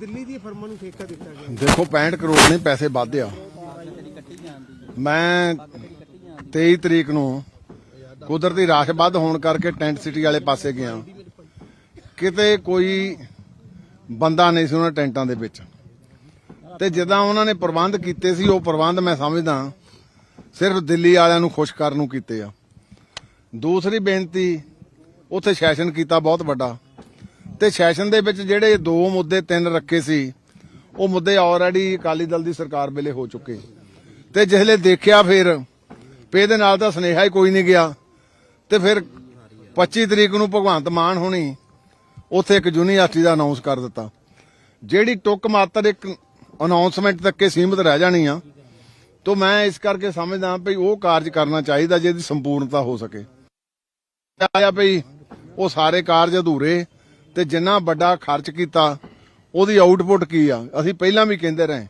ਦਿੱਲੀ ਦੀ ਫਰਮਾਂ ਨੂੰ ਠੇਕਾ ਦਿੱਤਾ ਗਿਆ। ਦੇਖੋ 65 ਕਰੋੜ ਨਹੀਂ ਪੈਸੇ ਵੱਧ ਆ। ਮੈਂ 23 ਤਰੀਕ ਨੂੰ ਕੁਦਰਤੀ ਰਾਸ਼ ਵੱਧ ਹੋਣ ਕਰਕੇ ਟੈਂਟ ਸਿਟੀ ਵਾਲੇ ਪਾਸੇ ਗਿਆ। ਕਿਤੇ ਕੋਈ ਬੰਦਾ ਨਹੀਂ ਸੀ ਉਹਨਾਂ ਟੈਂਟਾਂ ਦੇ ਵਿੱਚ। ਤੇ ਜਿੱਦਾਂ ਉਹਨਾਂ ਨੇ ਪ੍ਰਬੰਧ ਕੀਤੇ ਸੀ, ਉਹ ਪ੍ਰਬੰਧ ਮੈਂ ਸਮਝਦਾ ਸਿਰਫ ਦਿੱਲੀ ਵਾਲਿਆਂ ਨੂੰ ਖੁਸ਼ ਕਰਨ ਨੂੰ ਕੀਤੇ ਆ। ਦੂਸਰੀ ਬੇਨਤੀ, ਉੱਥੇ ਸੈਸ਼ਨ ਕੀਤਾ ਬਹੁਤ ਵੱਡਾ। ਤੇ ਸੈਸ਼ਨ ਦੇ ਵਿੱਚ ਜਿਹੜੇ ਦੋ ਮੁੱਦੇ, ਤਿੰਨ ਰੱਖੇ ਸੀ, ਉਹ ਮੁੱਦੇ ਆਲਰੇਡੀ ਅਕਾਲੀ ਦਲ ਦੀ ਸਰਕਾਰ ਵੇਲੇ ਹੋ ਚੁੱਕੇ। ਤੇ ਜਿਹਲੇ ਦੇਖਿਆ ਫਿਰ ਪੇ ਦੇ ਨਾਲ ਤਾਂ ਸੁਨੇਹਾ ਹੀ ਕੋਈ ਨਹੀਂ ਗਿਆ। ਤੇ ਫਿਰ 25 ਤਰੀਕ ਨੂੰ ਭਗਵੰਤ ਮਾਨ ਹੋਣੀ, ਉੱਥੇ ਇੱਕ ਯੂਨੀਵਰਸਿਟੀ ਦਾ ਅਨਾਉਂਸ ਕਰ ਦਿੱਤਾ। ਜਿਹੜੀ ਟੁੱਕ ਮਾਤਰ ਇੱਕ ਅਨਾਉਂਸਮੈਂਟ ਤੱਕ ਹੀ ਸੀਮਿਤ ਰਹਿ ਜਾਣੀ ਆ, ਤੋਂ ਮੈਂ ਇਸ ਕਰਕੇ ਸਮਝਦਾ ਵੀ ਉਹ ਕਾਰਜ ਕਰਨਾ ਚਾਹੀਦਾ ਜਿਹਦੀ ਸੰਪੂਰਨਤਾ ਹੋ ਸਕੇ। ਆਇਆ ਭਈ ਉਹ ਸਾਰੇ ਕਾਰਜ ਅਧੂਰੇ ਤੇ ਜਿੰਨਾ ਵੱਡਾ ਖਰਚ ਕੀਤਾ ਉਹਦੀ ਆਊਟਪੁੱਟ ਕੀ ਆ? ਅਸੀਂ ਪਹਿਲਾਂ ਵੀ ਕਹਿੰਦੇ ਰਹੇ।